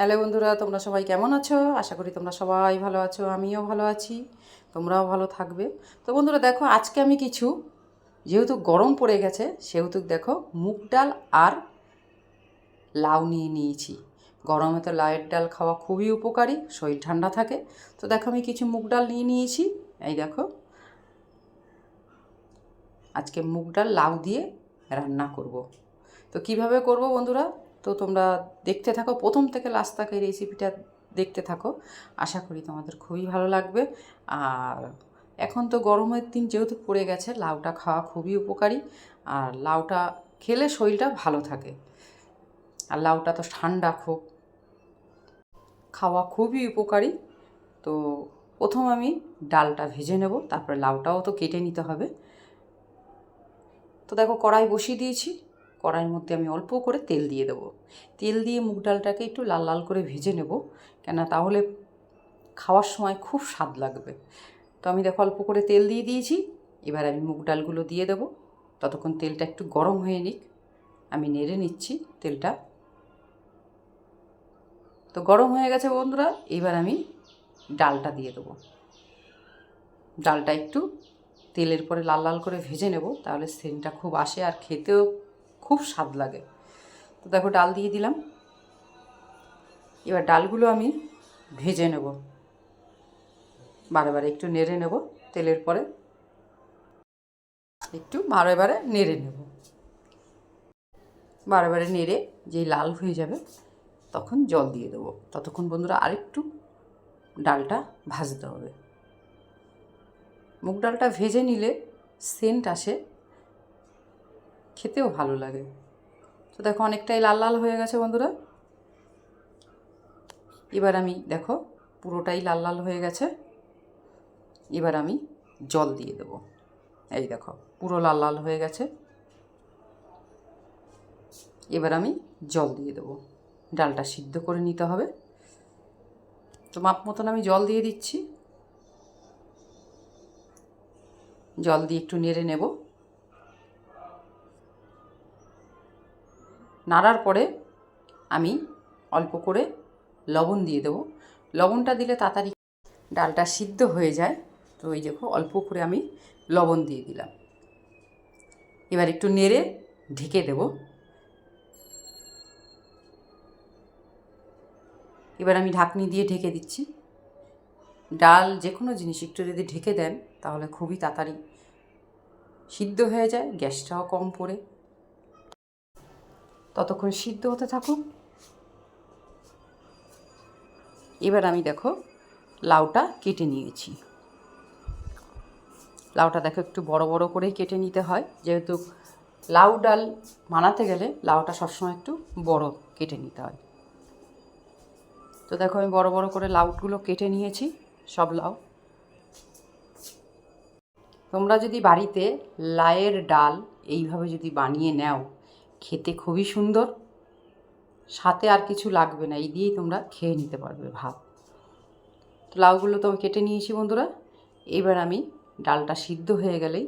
Hello বন্ধুরা, তোমরা সবাই কেমন আছো? আশা করি তোমরা সবাই ভালো আছো, আমিও ভালো আছি, তোমরাও ভালো থাকবে। তো বন্ধুরা, দেখো, আজকে আমি কিছু, যেহেতু গরম পড়ে গেছে, সেহেতু দেখো, মুগ ডাল আর লাউ নিয়ে নিয়েছি। গরমে তো লাউয়ের ডাল খাওয়া খুবই উপকারী, শরীর ঠান্ডা থাকে। তো দেখো, আমি কিছু মুগ ডাল নিয়ে নিয়েছি, এই দেখো। আজকে মুগ ডাল লাউ দিয়ে রান্না করব। তো কীভাবে করব বন্ধুরা? তো তোমরা দেখতে থাকো। প্রথম থেকে লাস্ট তক এই রেসিপিটা দেখতে থাকো। আশা করি তোমাদের খুবই ভালো লাগবে। আর এখন তো গরমের দিন যেহেতু পড়ে গেছে, লাউটা খাওয়া খুবই উপকারী। আর লাউটা খেলে শরীরটা ভালো থাকে। আর লাউটা তো ঠান্ডা খুব। খাওয়া খুবই উপকারী। তো প্রথম আমি ডালটা ভেজে নেব, তারপরে লাউটাও তো কেটে নিতে হবে। তো দেখো কড়াই বসিয়ে দিয়েছি। কড়াইয়ের মধ্যে আমি অল্প করে তেল দিয়ে দেবো। তেল দিয়ে মুগ ডালটাকে একটু লাল লাল করে ভেজে নেব কেন তাহলে খাওয়ার সময় খুব স্বাদ লাগবে। তো আমি দেখো অল্প করে তেল দিয়ে দিয়েছি, এবার আমি মুগ ডালগুলো দিয়ে দেবো। ততক্ষণ তেলটা একটু গরম হয়ে নিক, আমি নেড়ে নিচ্ছি তেলটা। তো গরম হয়ে গেছে বন্ধুরা, এবার আমি ডালটা দিয়ে দেবো। ডালটা একটু তেলের পরে লাল লাল করে ভেজে নেব, তাহলে সেন্টটা খুব আসে আর খেতেও খুব স্বাদ লাগে। তো দেখো ডাল দিয়ে দিলাম। এবার ডালগুলো আমি ভেজে নেব। বারে বারে একটু নেড়ে নেব তেলের পরে। একটু বারে বারে নেড়ে নেব। বারে বারে নেড়ে যেই লাল হয়ে যাবে তখন জল দিয়ে দেবো। ততক্ষণ বন্ধুরা আরেকটু ডালটা ভাজতে হবে। মুগ ডালটা ভেজে নিলে সেন্ট আসে খেতেও ভালো লাগে। তো দেখো অনেকটাই লাল লাল হয়ে গেছে বন্ধুরা। এবার আমি দেখো পুরোটাই লাল লাল হয়ে গেছে। এবার আমি জল দিয়ে দেবো। এই দেখো পুরো লাল লাল হয়ে গেছে। এবার আমি জল দিয়ে দেবো। ডালটা সিদ্ধ করে নিতে হবে। তো মাপ মতন আমি জল দিয়ে দিচ্ছি। জল দিয়ে একটু নেড়ে নেব। নাড়ার পরে আমি অল্প করে লবণ দিয়ে দেবো। লবণটা দিলে তাড়াতাড়ি ডালটা সিদ্ধ হয়ে যায়। তো ওই দেখো, অল্প করে আমি লবণ দিয়ে দিলাম। এবার একটু নেড়ে ঢেকে দেব। এবার আমি ঢাকনি দিয়ে ঢেকে দিচ্ছি। ডাল যে কোনো জিনিস একটু যদি ঢেকে দেন, তাহলে খুবই তাড়াতাড়ি সিদ্ধ হয়ে যায়, গ্যাসটাও কম পড়ে। ততক্ষণ সিদ্ধ হতে থাকুক এবার আমি দেখো লাউটা কেটে নিয়েছি। লাউটা দেখো একটু বড় বড় করেই কেটে নিতে হয়। যেহেতু লাউ ডাল বানাতে গেলে লাউটা সবসময় একটু বড় কেটে নিতে হয়। তো দেখো আমি বড় বড় করে লাউগুলো কেটে নিয়েছি, সব লাউ। তোমরা যদি বাড়িতে লায়ের ডাল এইভাবে যদি বানিয়ে নাও খেতে খুবই সুন্দর। সাথে আর কিছু লাগবে না, এই দিয়েই তোমরা খেয়ে নিতে পারবে ভাত। তো লাউগুলো তো আমি কেটে নিয়েছি বন্ধুরা। এবার আমি ডালটা সিদ্ধ হয়ে গেলেই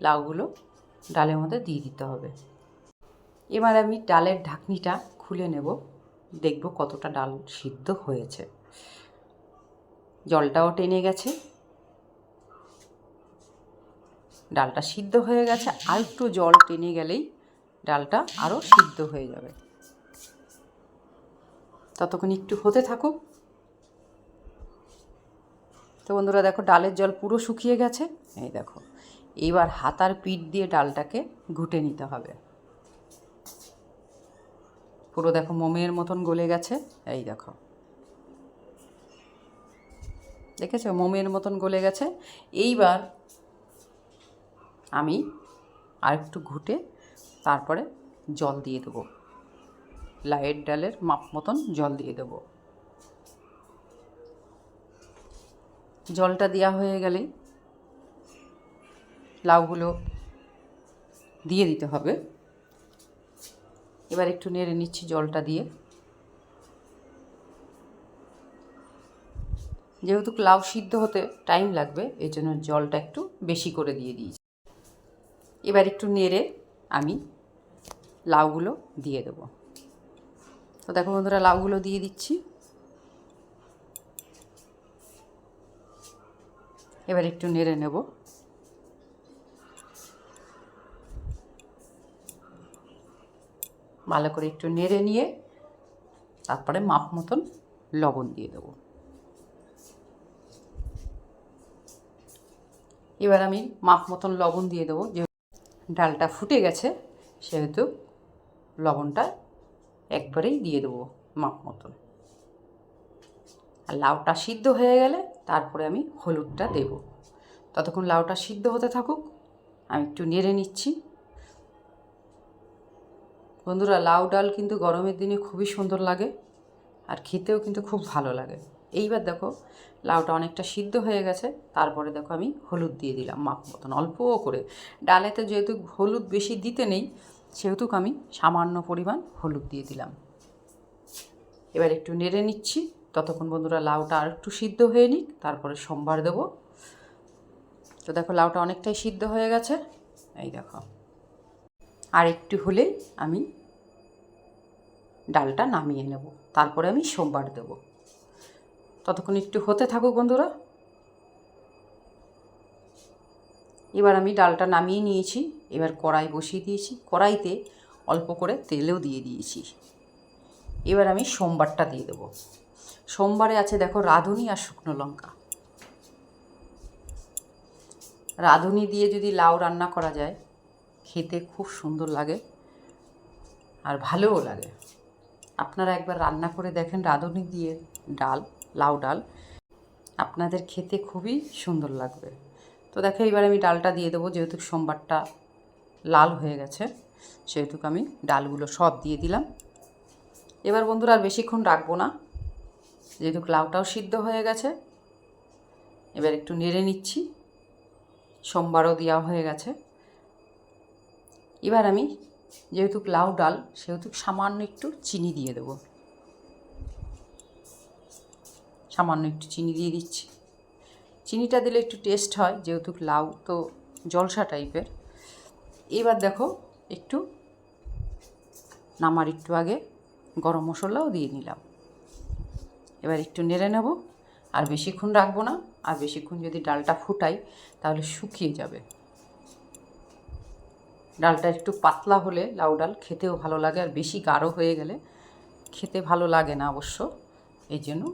লাউগুলো ডালের মধ্যে দিয়ে দিতে হবে। এবার আমি ডালের ঢাকনিটা খুলে নেব, দেখব কতটা ডাল সিদ্ধ হয়েছে। জলটাও টেনে গেছে। ডালটা সিদ্ধ হয়ে গেছে, আর একটু জল টেনে গেলেই ডালটা আরও সিদ্ধ হয়ে যাবে। ততক্ষণ একটু হতে থাকুক। তো বন্ধুরা, দেখো ডালের জল পুরো শুকিয়ে গেছে। এই দেখো এইবার হাতার পিঠ দিয়ে ডালটাকে ঘুটে নিতে হবে। পুরো দেখো মোমের মতন গলে গেছে। এই দেখো, দেখেছ? মোমের মতন গলে গেছে। এইবার আমি আর একটু ঘুটে তারপরে জল দিয়ে দেবো। লাইয়ের ডালের মাপ মতন জল দিয়ে দেবো। জলটা দেওয়া হয়ে গেলে লাউগুলো দিয়ে দিতে হবে। এবার একটু নেড়ে নিচ্ছি জলটা দিয়ে। যেহেতু লাউ সিদ্ধ হতে টাইম লাগবে এই জন্য জলটা একটু বেশি করে দিয়ে দিয়েছি। এবার একটু নেড়ে আমি লাউগুলো দিয়ে দেবো। তো দেখো বন্ধুরা, লাউগুলো দিয়ে দিচ্ছি। এবার একটু নেড়ে নেব। ভালো করে একটু নেড়ে নিয়ে তারপরে মাপ মতন লবণ দিয়ে দেব। এবার আমি মাপ মতন লবণ দিয়ে দেবো। ডালটা ফুটে গেছে, সেহেতু লবণটা একবারেই দিয়ে দেবো মাপ মতন। আর লাউটা সিদ্ধ হয়ে গেলে তারপরে আমি হলুদটা দেব। ততক্ষণ লাউটা সিদ্ধ হতে থাকুক, আমি একটু নেড়ে নিচ্ছি। বন্ধুরা, লাউ ডাল কিন্তু গরমের দিনে খুবই সুন্দর লাগে, আর খেতেও কিন্তু খুব ভালো লাগে। এইবার দেখো লাউটা অনেকটা সিদ্ধ হয়ে গেছে, তারপরে দেখো আমি হলুদ দিয়ে দিলাম মাপ মতন, অল্প করে। ডালেতে যেহেতু হলুদ বেশি দিতে নেই, সেহেতু আমি সামান্য পরিমাণ হলুদ দিয়ে দিলাম। এবার একটু নেড়ে নিচ্ছি, ততক্ষণ বন্ধুরা লাউটা আর একটু সিদ্ধ হয়ে নিক, তারপরে সোমবার দেব। তো দেখো লাউটা অনেকটাই সিদ্ধ হয়ে গেছে, এই দেখো। আর একটু হলেই আমি ডালটা নামিয়ে নেব, তারপরে আমি সোমবার দেব। ততক্ষণ একটু হতে থাকুক, বন্ধুরা। এবার আমি ডালটা নামিয়ে নিয়েছি। এবার কড়াই বসিয়ে দিয়েছি। কড়াইতে অল্প করে তেলেও দিয়ে দিয়েছি। এবার আমি সোমবারটা দিয়ে দেবো। সোমবারে আছে, দেখো, রাঁধুনি আর শুকনো লঙ্কা। রাঁধুনি দিয়ে যদি লাউ রান্না করা যায়, খেতে খুব সুন্দর লাগে আর ভালোও লাগে। আপনারা একবার রান্না করে দেখেন রাঁধুনি দিয়ে ডাল, লাউ ডাল। আপনাদের খেতে খুবই সুন্দর লাগবে। তো দেখো এবার আমি ডালটা দিয়ে দেবো, যেহেতু সোমবারটা লাল হয়ে গেছে, সেহেতু আমি ডালগুলো সব দিয়ে দিলাম। এবার বন্ধুরা, আর বেশিক্ষণ রাখব না, যেহেতু লাউটাও সিদ্ধ হয়ে গেছে। এবার একটু নেড়ে নিচ্ছি, সোমবারও দেওয়া হয়ে গেছে। এবার আমি, যেহেতু লাউ ডাল, সেহেতু সামান্য একটু চিনি দিয়ে দেবো। সামান্য একটু চিনি দিয়ে দিচ্ছি। চিনিটা দিলে একটু টেস্ট হয়, যেহেতু লাউ তো জলসা টাইপের এবার দেখো, একটু নামার একটু আগে গরম মশলাও দিয়ে নিলাম। এবার একটু নেড়ে নেব, আর বেশিক্ষণ রাখব না, আর বেশিক্ষণ যদি ডালটা ফুটাই, তাহলে শুকিয়ে যাবে। ডালটা একটু পাতলা হলে লাউ ডাল খেতেও ভালো লাগে, আর বেশি গাঢ় হয়ে গেলে খেতে ভালো লাগে না অবশ্য এই জন্য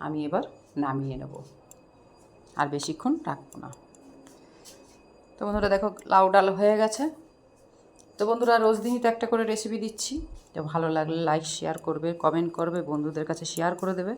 আমি এবার নামিয়ে নেব। আর বেশিক্ষণ রাখব না। তো বন্ধুরা দেখো, লাউ ডাল হয়ে গেছে। তো বন্ধুরা, রোজ দিনই তো একটা করে রেসিপি দিচ্ছি। তো ভালো লাগলে লাইক শেয়ার করবে কমেন্ট করবে, বন্ধুদের কাছে শেয়ার করে দেবে।